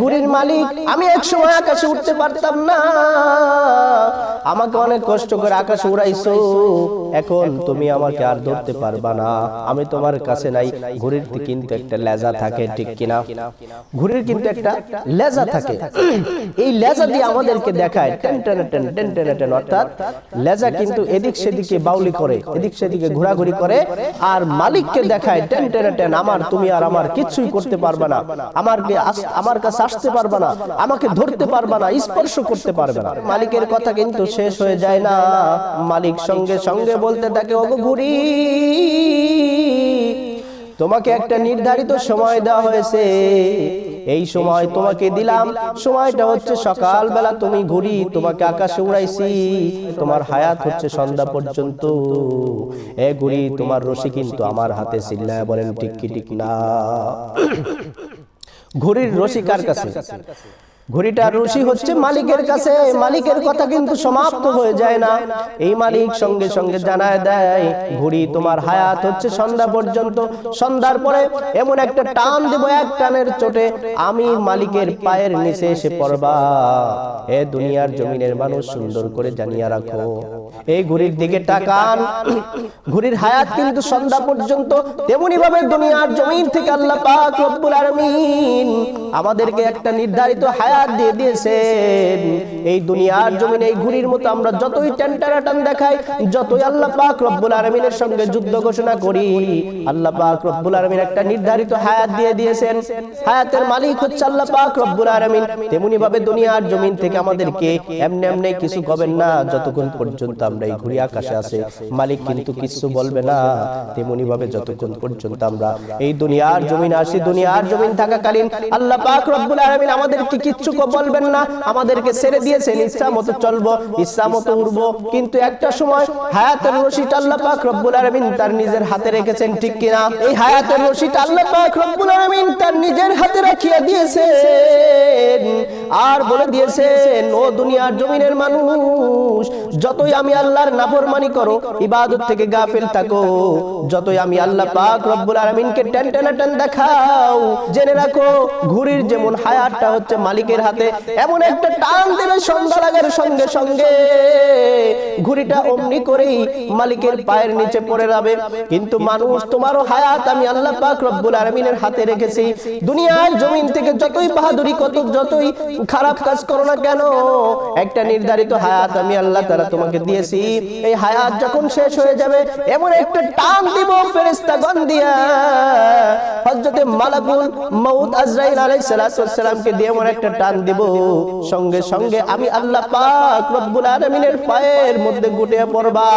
ঘুড়ির মালিক, আমি আকাশে উঠতে পারতাম না। আমাকে অনেক কষ্ট করে আকাশে উড়াইছো। এখন তুমি আমাকে আর ধরতে পারবা না। আমি তোমার কাছে নাই। কিন্তু একটা লেজা থাকে, ঠিক কিনা? কিন্তু একটা লেজা থাকে। এই লেজা দিয়ে আমাদেরকে দেখায়। Ten ten ten ten ten ten, অর্থাৎ লেজা কিন্তু এদিক সেদিকে বাউলি করে, এদিক সেদিকে ঘোরাঘুরি করে। আর মালিককে দেখায়, টেন টেন টেন, আমার তুমি আর আমার কিছুই করতে পারবে না। আমার আমার কাছে আসতে পারবে না, আমাকে ধরতে পারবে না, স্পর্শ করতে পারবে না। মালিকের কথা কিন্তু শেষ হয়ে যায় না। মালিক সঙ্গে সঙ্গে বলতে থাকে, ওগো ঘুরি তোমাকে একটা নির্ধারিত সময় দেওয়া হয়েছে। এই সময় তোমাকে দিলাম। সময়টা হচ্ছে সকাল বেলা তুমি ঘুরি, তোমাকে আকাশে উড়াইছি। তোমার হায়াত হচ্ছে সন্ধ্যা পর্যন্ত। এ ঘুরি তোমার রশি কিন্তু আমার হাতে চিল্লায় বলেন ঠিক কি না। ঘড়ির রশি কার কাছে। ঘড়িটার রশি হচ্ছে মালিকের কাছে। মালিকের কথা কিন্তু সমাপ্ত হয়ে যায় না। এই মালিক সঙ্গে সঙ্গে জানায় দেয় ঘড়ি তোমার হায়াত হচ্ছে সন্ধ্যা পর্যন্ত। সন্ধ্যার পরে এমন একটা টান দেব এক টানের চোটে। আমি মালিকের পায়ের নিচে এসে পড়বা। এ দুনিয়ার জমিনের মানুষ সুন্দর করে জানিয়ে রাখো। এই ঘড়ির দিকে তাকান। ঘড়ির হায়াত কিন্তু সন্ধ্যা পর্যন্ত তেমনি ভাবে দুনিয়ার জমিন থেকে আল্লাহ পাক রব্বুল আলামিন আমাদেরকে একটা নির্ধারিত হায়াত দিয়ে দিয়েছেন। এই দুনিয়ার জমিন, এই ঘুড়ির মতো আমরা যতই টান দেখাই, যতই আল্লাহ পাক রব্বুল আলামিনের সঙ্গে যুদ্ধ ঘোষণা করি, আল্লাহ পাক রব্বুল আলামিন একটা নির্ধারিত হায়াত দিয়ে দিয়েছেন। হায়াতের মালিক হচ্ছে আল্লাহ পাক রব্বুল আলামিন। তেমনি ভাবে দুনিয়ার জমিন থেকে আমাদেরকে এমনি এমনি কিছু করবেন না, যতক্ষণ পর্যন্ত আমরা এই ঘুড়ি আকাশে আছে। মালিক কিন্তু কিছু বলবে না। তেমনি ভাবে যতক্ষণ পর্যন্ত আমরা এই দুনিয়ার জমিন আসি, দুনিয়ার জমিন থাকাকালীন আল্লাহ পাক রব্বুল আলামিন আমাদেরকে কিচ্ছু বলবেন না। আমাদেরকে ছেড়ে দিয়েছেন ইচ্ছা মতো চলবো ইচ্ছা মতো উড়বো। কিন্তু একটা সময় হায়াতের রশিটা আল্লাহ পাক রব্বুল আলামিন তার নিজের হাতে রেখেছেন, ঠিক কিনা? এই হায়াতের রশিটা আল্লাহ পাক রব্বুল আলামিন তার নিজের হাতে রাখিয়ে দিয়েছেন আর বলে দিয়েছেন, ও দুনিয়ার জমিনের মানুষ, যতই আমি আল্লাহর নাফরমানি করো, ইবাদত থেকে গাফিল থাকো। যতই আমি আল্লাহ পাক রব্বুল আলামিনকে টেন টেন টেন দেখাও, জেনে রাখো, ঘুড়ির যেমন হায়াতটা হচ্ছে মালিকের হাতে, এমন একটা টান দেবে সন্ধ্যা লাগার সঙ্গে সঙ্গে। ঘুড়িটা অমনি করেই মালিকের পায়ের নিচে পড়ে যাবে। কিন্তু মানুষ, তোমারও হায়াত আমি আল্লাহ পাক রব্বুল আলামিনের হাতে রেখেছি। দুনিয়ার জমিন থেকে যতই বাহাদুরি কত যতই খারাপ কাজ করো না কেন? একটা নির্ধারিত হায়াত আমি আল্লাহ তাআলা তোমাকে দিয়েছি। এই হায়াত যখন শেষ হয়ে যাবে, এমন একটা টান দিব ফেরেশতাগণ দিয়া। হযরতে মালাকুল মউত আজরাইল আলাইহিস সালামকে দিয়ে এমন একটা টান দিব। সঙ্গে সঙ্গে আমি আল্লাহ পাক রব্বুল আলামিনের পায়ের মধ্যে গুটিয়ে পড়বা।